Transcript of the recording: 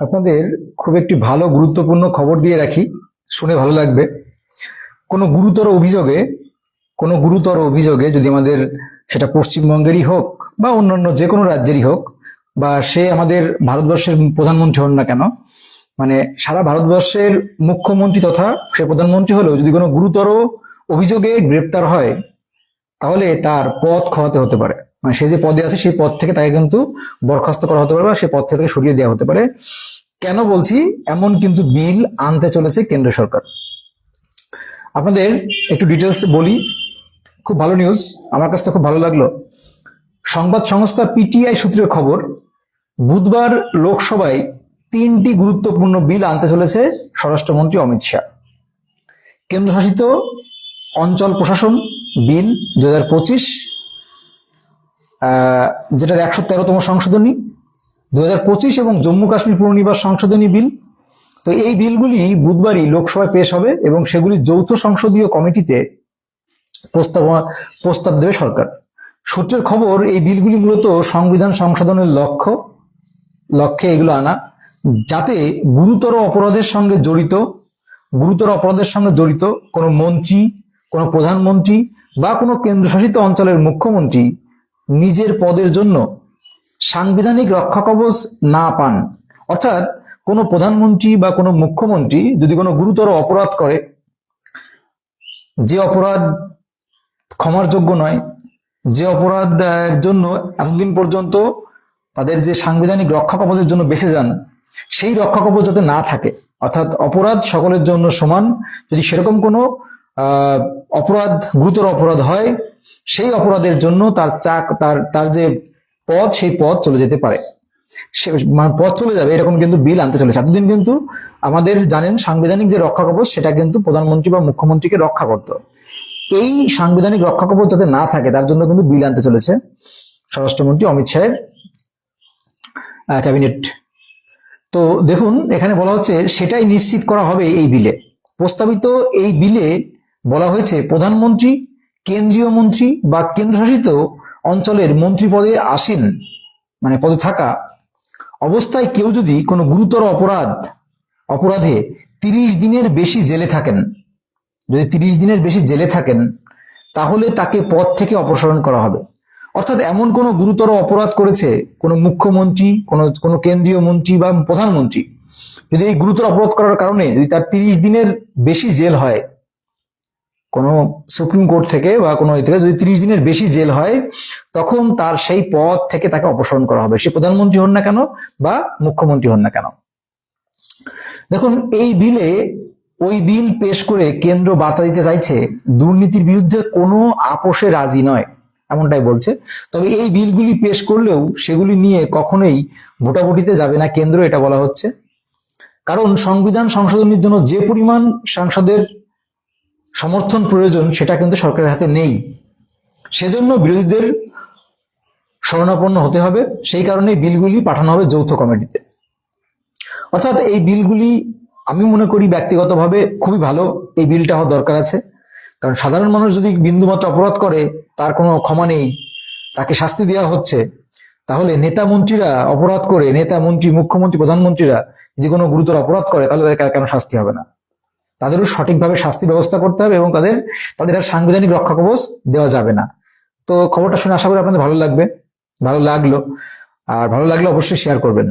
আপনাদের খুব একটি ভালো, গুরুত্বপূর্ণ খবর দিয়ে রাখি। শুনে ভালো লাগবে। কোনো গুরুতর অভিযোগে, কোনো গুরুতর অভিযোগে যদি আমাদের সেটা পশ্চিমবঙ্গেরই হোক বা অন্যান্য যে কোনো রাজ্যেরই হোক বা সে আমাদের ভারতবর্ষের প্রধানমন্ত্রী হন না কেন মানে সারা ভারতবর্ষের মুখ্যমন্ত্রী তথা সে প্রধানমন্ত্রী হলেও যদি কোনো গুরুতর অভিযোগে গ্রেপ্তার হয়, তাহলে তার পথ খোয়াতে হতে পারে। মানে সে যে পদে আছে, সেই পদ থেকে তাকে কিন্তু বরখাস্ত করা হতে পারে বা সে পদ থেকে সরিয়ে দেওয়া হতে পারে। কেন বলছি? এমন কিন্তু বিল আনতে চলেছে কেন্দ্র সরকার। আপনাদের একটু ডিটেলস বলি। খুব ভালো নিউজ আমার কাছে তো খুব ভালো লাগল। সংবাদ সংস্থা পিটিআই সূত্রের খবর, বুধবার লোকসভায় তিনটি গুরুত্বপূর্ণ বিল আনতে চলেছে স্বরাষ্ট্রমন্ত্রী অমিত শাহ। কেন্দ্রশাসিত অঞ্চল প্রশাসন বিল দু হাজার পঁচিশ যেটার একশো তেরোতম সংশোধনী দু হাজার পঁচিশ এবং জম্মু কাশ্মীর পুনর্নিবাস সংশোধনী বিল। তো এই বিলগুলি বুধবারই লোকসভায় পেশ হবে এবং সেগুলি যৌথ সংসদীয় কমিটিতে প্রস্তাব প্রস্তাব দেবে সরকার। সূত্রের খবর, এই বিলগুলি মূলত সংবিধান সংশোধনের লক্ষ্য, লক্ষ্যে এগুলো আনা, যাতে গুরুতর অপরাধের সঙ্গে জড়িত, গুরুতর অপরাধের সঙ্গে জড়িত কোনো মন্ত্রী, কোনো প্রধানমন্ত্রী বা কোনো কেন্দ্রশাসিত অঞ্চলের মুখ্যমন্ত্রী নিজের পদের জন্য সাংবিধানিক রক্ষা কবচ না পান। অর্থাৎ কোনো প্রধানমন্ত্রী বা কোনো মুখ্যমন্ত্রী যদি কোনো গুরুতর অপরাধ করে, যে অপরাধ ক্ষমার যোগ্য নয়, যে অপরাধের জন্য এতদিন পর্যন্ত তাদের যে সাংবিধানিক রক্ষা কবচের জন্য বেঁচে যান, সেই রক্ষা কবচ যাতে না থাকে, অর্থাৎ অপরাধ সকলের জন্য সমান, যদি সেরকম কোনো অপরাধ, গুরুতর অপরাধ হয়, সেই অপরাধের জন্য তার চাক তার তার যে পথ, সেই পথ চলে যেতে পারে। সে মানে পথ চলে যাবে, এরকম কিন্তু বিল আনতে চলেছে। এতদিন কিন্তু আমাদের জানেন সাংবিধানিক যে রক্ষা কবচ, সেটা কিন্তু প্রধানমন্ত্রী বা মুখ্যমন্ত্রীকে রক্ষা করতো। এই সাংবিধানিক রক্ষা কবচ যাতে না থাকে, তার জন্য কিন্তু বিল আনতে চলেছে স্বরাষ্ট্রমন্ত্রী অমিত শাহের ক্যাবিনেট। তো দেখুন, এখানে বলা হচ্ছে সেটাই নিশ্চিত করা হবে এই বিলে। প্রস্তাবিত এই বিলে বলা হয়েছে প্রধানমন্ত্রী, কেন্দ্রীয় মন্ত্রী বা কেন্দ্রশাসিত অঞ্চলের মন্ত্রী পদে আসীন মানে পদে থাকা অবস্থায় কেউ যদি কোনো গুরুতর অপরাধ, অপরাধে তিরিশ দিনের বেশি জেলে থাকেন, যদি তিরিশ দিনের বেশি জেলে থাকেন, তাহলে তাকে পদ থেকে অপসারণ করা হবে। অর্থাৎ এমন কোনো গুরুতর অপরাধ করেছে কোনো মুখ্যমন্ত্রী, কোনো কোনো কেন্দ্রীয় মন্ত্রী বা প্রধানমন্ত্রী, যদি এই গুরুতর অপরাধ করার কারণে যদি তার তিরিশ দিনের বেশি জেল হয় কোনো সুপ্রিম কোর্ট থেকে বা কোনো এ থেকে যদি তিরিশ দিনের বেশি জেল হয়, তখন তার সেই পদ থেকে তাকে অপসারণ করা হবে। সে প্রধানমন্ত্রী হন না কেন বা মুখ্যমন্ত্রী হন না কেন? দেখুন, এই বিলে, ওই বিল পেশ করে কেন্দ্র বার্তা দিতে চাইছে, দুর্নীতির বিরুদ্ধে কোনো আপোষে রাজি নয়, এমনটাই বলছে। তবে এই বিলগুলি পেশ করলেও সেগুলি নিয়ে কখনোই ভোটাভুটিতে যাবে না কেন্দ্র, এটা বলা হচ্ছে। কারণ সংবিধান সংশোধনের জন্য যে পরিমাণ সাংসদের সমর্থন প্রয়োজন সেটা কিন্তু সরকারের হাতে নেই। সেজন্য বিরোধীদের শরণাপন্ন হতে হবে। সেই কারণে বিলগুলি পাঠানো হবে যৌথ কমিটিতে। অর্থাৎ এই বিলগুলি আমি মনে করি ব্যক্তিগতভাবে খুবই ভালো। এই বিলটা হওয়ার দরকার আছে। কারণ সাধারণ মানুষ যদি বিন্দুমাত্র অপরাধ করে, তার কোনো ক্ষমা নেই, তাকে শাস্তি দেওয়া হচ্ছে, তাহলে নেতা মন্ত্রীরা অপরাধ করে, নেতা মন্ত্রী, মুখ্যমন্ত্রী, প্রধানমন্ত্রীরা যদি কোনো গুরুতর অপরাধ করে, তাহলে তাদের কেন শাস্তি হবে না? তাদেরও সঠিকভাবে শাস্তি ব্যবস্থা করতে হবে এবং তাদের তাদের আর সাংবিধানিক রক্ষা কবচ দেওয়া যাবে না। তো খবরটা শুনে আশা করি আপনাদের ভালো লাগবে, ভালো লাগল। আর ভালো লাগলে অবশ্যই শেয়ার করবেন।